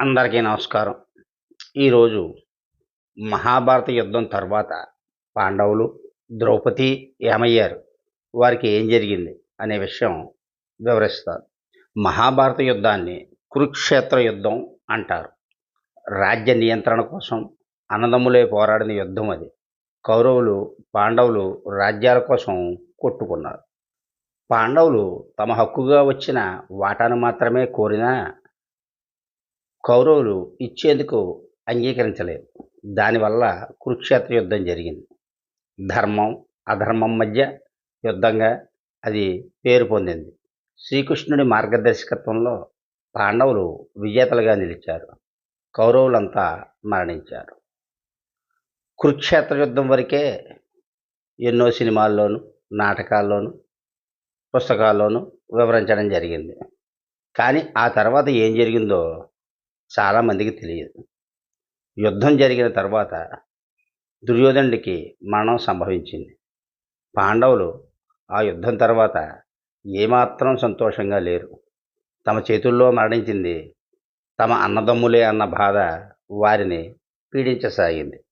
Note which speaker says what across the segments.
Speaker 1: అందరికీ నమస్కారం. ఈరోజు మహాభారత యుద్ధం తర్వాత పాండవులు ద్రౌపది ఏమయ్యారు? వారికి ఏం జరిగింది అనే విషయం వివరిస్తారు. మహాభారత యుద్ధాన్ని కురుక్షేత్ర యుద్ధం అంటారు. రాజ్య నియంత్రణ కోసం అన్నదమ్ములే పోరాడిన యుద్ధం అది. కౌరవులు పాండవులు రాజ్యాల కోసం కొట్టుకున్నారు. పాండవులు తమ హక్కుగా వచ్చిన వాటాను మాత్రమే కోరినా కౌరవులు ఇచ్చేందుకు అంగీకరించలేదు. దానివల్ల కురుక్షేత్ర యుద్ధం జరిగింది. ధర్మం అధర్మం మధ్య యుద్ధంగా అది పేరు పొందింది. శ్రీకృష్ణుడి మార్గదర్శకత్వంలో పాండవులు విజేతలుగా నిలిచారు. కౌరవులంతా మరణించారు. కురుక్షేత్ర యుద్ధం వరకే ఎన్నో సినిమాల్లోనూ నాటకాల్లోనూ పుస్తకాల్లోనూ వివరించడం జరిగింది. కానీ ఆ తర్వాత ఏం జరిగిందో చాలామందికి తెలియదు. యుద్ధం జరిగిన తర్వాత దుర్యోధనుడికి మరణం సంభవించింది. పాండవులు ఆ యుద్ధం తర్వాత ఏమాత్రం సంతోషంగా లేరు. తమ చేతుల్లో మరణించింది తమ అన్నదమ్ములే అన్న బాధ వారిని పీడించసాగింది.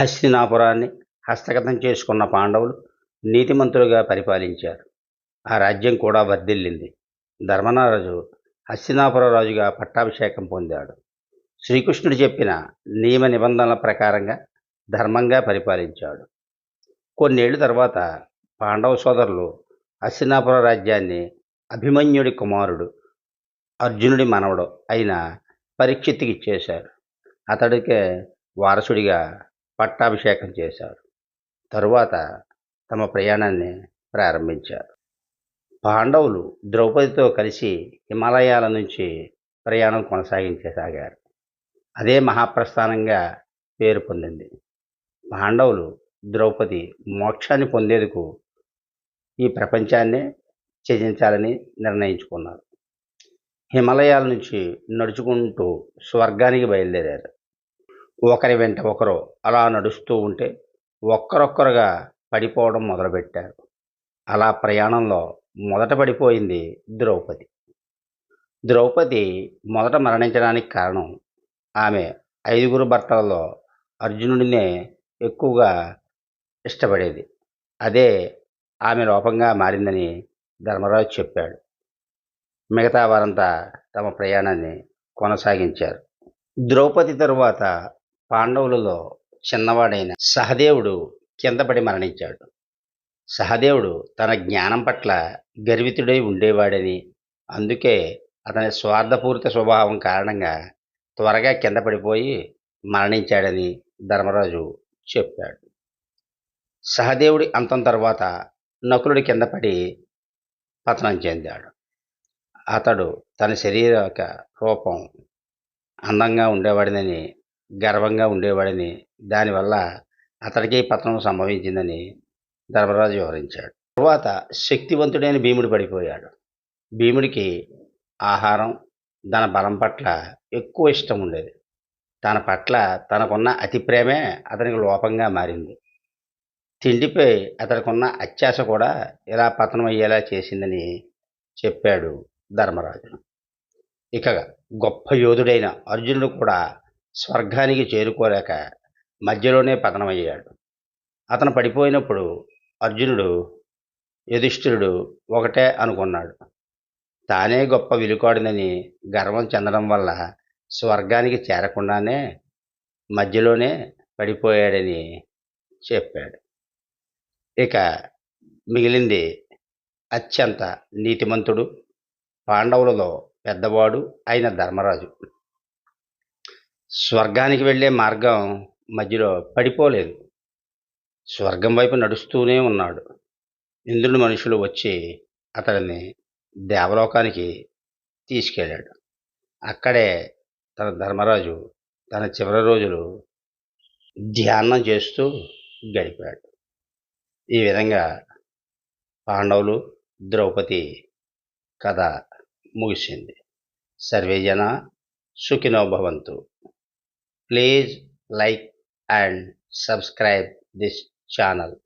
Speaker 1: హస్తినాపురాన్ని హస్తగతం చేసుకున్న పాండవులు నీతిమంతులుగా పరిపాలించారు. ఆ రాజ్యం కూడా వర్ధిల్లింది. ధర్మనారాజు హస్తినాపుర రాజుగా పట్టాభిషేకం పొందాడు. శ్రీకృష్ణుడు చెప్పిన నియమ నిబంధనల ప్రకారంగా ధర్మంగా పరిపాలించాడు. కొన్నేళ్ళ తర్వాత పాండవ సోదరులు హస్తినాపుర రాజ్యాన్ని అభిమన్యుడి కుమారుడు అర్జునుడి మనవడు అయిన పరీక్షిత్తికి ఇచ్చేశారు. అతడికే వారసుడిగా పట్టాభిషేకం చేశారు తరువాత తమ ప్రయాణాన్ని ప్రారంభించారు. పాండవులు ద్రౌపదితో కలిసి హిమాలయాల నుంచి ప్రయాణం కొనసాగించసాగారు. అదే మహాప్రస్థానంగా పేరు పొందింది. పాండవులు ద్రౌపది మోక్షాన్ని పొందేందుకు ఈ ప్రపంచాన్నే త్యజించాలని నిర్ణయించుకున్నారు. హిమాలయాల నుంచి నడుచుకుంటూ స్వర్గానికి బయలుదేరారు. ఒకరి వెంట ఒకరు అలా నడుస్తూ ఉంటే ఒక్కరొక్కరుగా పడిపోవడం మొదలుపెట్టారు. అలా ప్రయాణంలో మొదట పడిపోయింది ద్రౌపది. ద్రౌపది మొదట మరణించడానికి కారణం ఆమె ఐదుగురు భర్తలలో అర్జునుడినే ఎక్కువగా ఇష్టపడేది. అదే ఆమె లోపంగా మారిందని ధర్మరాజు చెప్పాడు. మిగతా వారంతా తమ ప్రయాణాన్ని కొనసాగించారు. ద్రౌపది తరువాత పాండవులలో చిన్నవాడైన సహదేవుడు కిందపడి మరణించాడు. సహదేవుడు తన జ్ఞానం పట్ల గర్వితుడై ఉండేవాడని. అందుకే అతని స్వార్థపూరిత స్వభావం కారణంగా త్వరగా కింద పడిపోయి మరణించాడని ధర్మరాజు చెప్పాడు. సహదేవుడి అంతం తర్వాత నకులుడి కింద పడి పతనం చెందాడు. అతడు తన శరీర రూపం అందంగా ఉండేవాడినని గర్వంగా ఉండేవాడని దానివల్ల అతడికి పతనం సంభవించిందని ధర్మరాజు వివరించాడు. తరువాత శక్తివంతుడైన భీముడు పడిపోయాడు. భీముడికి ఆహారం తన బలం పట్ల ఎక్కువ ఇష్టం ఉండేది. తన పట్ల తనకున్న అతి ప్రేమే అతనికి లోపంగా మారింది. తిండిపై అతనికున్న అత్యాశ కూడా ఇలా పతనం అయ్యేలా చేసిందని చెప్పాడు ధర్మరాజు ఇక గొప్ప యోధుడైన అర్జునుడు కూడా స్వర్గానికి చేరుకోలేక మధ్యలోనే పతనమయ్యాడు. అతను పడిపోయినప్పుడు అర్జునుడు యుధిష్ఠిరుడు ఒకటే అనుకున్నాడు. తానే గొప్ప విలుకాడినని గర్వం చెందడం వల్ల స్వర్గానికి చేరకుండానే మధ్యలోనే పడిపోయాడని చెప్పాడు. ఇక మిగిలింది అత్యంత నీతిమంతుడు పాండవులలో పెద్దవాడు అయిన ధర్మరాజు. స్వర్గానికి వెళ్ళే మార్గం మధ్యలో పడిపోలేదు. స్వర్గం వైపు నడుస్తూనే ఉన్నాడు. ఇంద్రుని మనుషులు వచ్చి అతడిని దేవలోకానికి తీసుకెళ్ళాడు. అక్కడే తన ధర్మరాజు తన చివరి రోజులు ధ్యానం చేస్తూ గడిపాడు. ఈ విధంగా పాండవులు ద్రౌపది కథ ముగిసింది. సర్వేజన సుఖినో భవంతు. Please like and subscribe this channel.